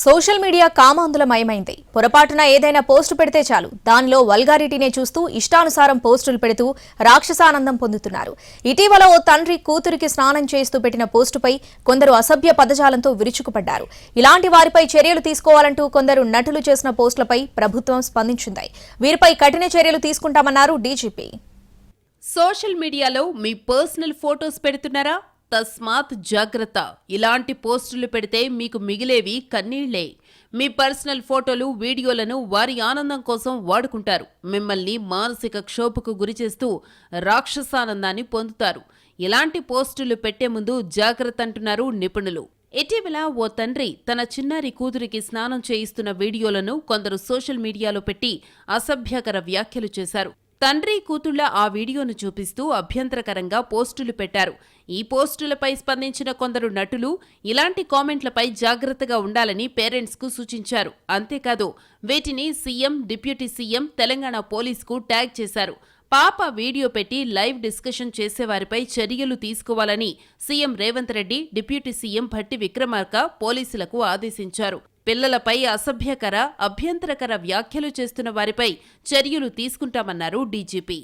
Social media కామాందులమయమైంది పొరపాటున ఏదైనా post పెడితే చాలు. దానిలో వల్గారిటీనే చూస్తూ ఇష్టానుసారం పోస్టులు పెడుతూ రాక్షసానందం పొందుతున్నారు. ఇటీవల ఓ తండ్రి కూతురికి స్నానం చేస్తూ పెట్టిన పోస్టుపై కొందరు అసభ్య పదజాలంతో విరుచుకుపడ్డారు. ఇలాంటి వారిపై చర్యలు తీసుకోవాలంటూ కొందరు నటులు చేసిన పోస్టులపై ప్రభుత్వం స్పందించింది. వీరిపై కఠిన చర్యలు తీసుకుంటామన్నారు డీజీపీ. సోషల్ మీడియాలో మీ పర్సనల్ ఫోటోస్ పెడుతున్నారా? తస్మాత్ జాగ్రత్త. ఇలాంటి పోస్టులు పెడితే మీకు మిగిలేవి కన్నీళ్ళే. మీ పర్సనల్ ఫోటోలు వీడియోలను వారి ఆనందం కోసం వాడుకుంటారు. మిమ్మల్ని మానసిక క్షోభకు గురిచేస్తూ రాక్షసానందాన్ని పొందుతారు. ఇలాంటి పోస్టులు పెట్టే ముందు జాగ్రత్త అంటున్నారు నిపుణులు. ఇటీవల ఓ తండ్రి తన చిన్నారి కూతురికి స్నానం చేయిస్తున్న వీడియోలను కొందరు సోషల్ మీడియాలో పెట్టి అసభ్యకర వ్యాఖ్యలు చేశారు. తండ్రి కూతుళ్ళ ఆ వీడియోను చూపిస్తూ అభ్యంతరకరంగా పోస్టులు పెట్టారు. ఈ పోస్టులపై స్పందించిన కొందరు నటులు ఇలాంటి కామెంట్లపై జాగ్రత్తగా ఉండాలని పేరెంట్స్కు సూచించారు. అంతేకాదు వీటిని సీఎం డిప్యూటీ సీఎం తెలంగాణ పోలీసుకు ట్యాగ్ చేశారు. పాప వీడియో పెట్టి లైవ్ డిస్కషన్ చేసేవారిపై చర్యలు తీసుకోవాలని CM Revanth Reddy deputy CM Bhatti Vikramarka పోలీసులకు ఆదేశించారు. పిల్లలపై అసభ్యకర అభ్యంతరకర వ్యాఖ్యలు చేస్తున్న వారిపై చర్యలు తీసుకుంటామన్నారు డీజీపీ.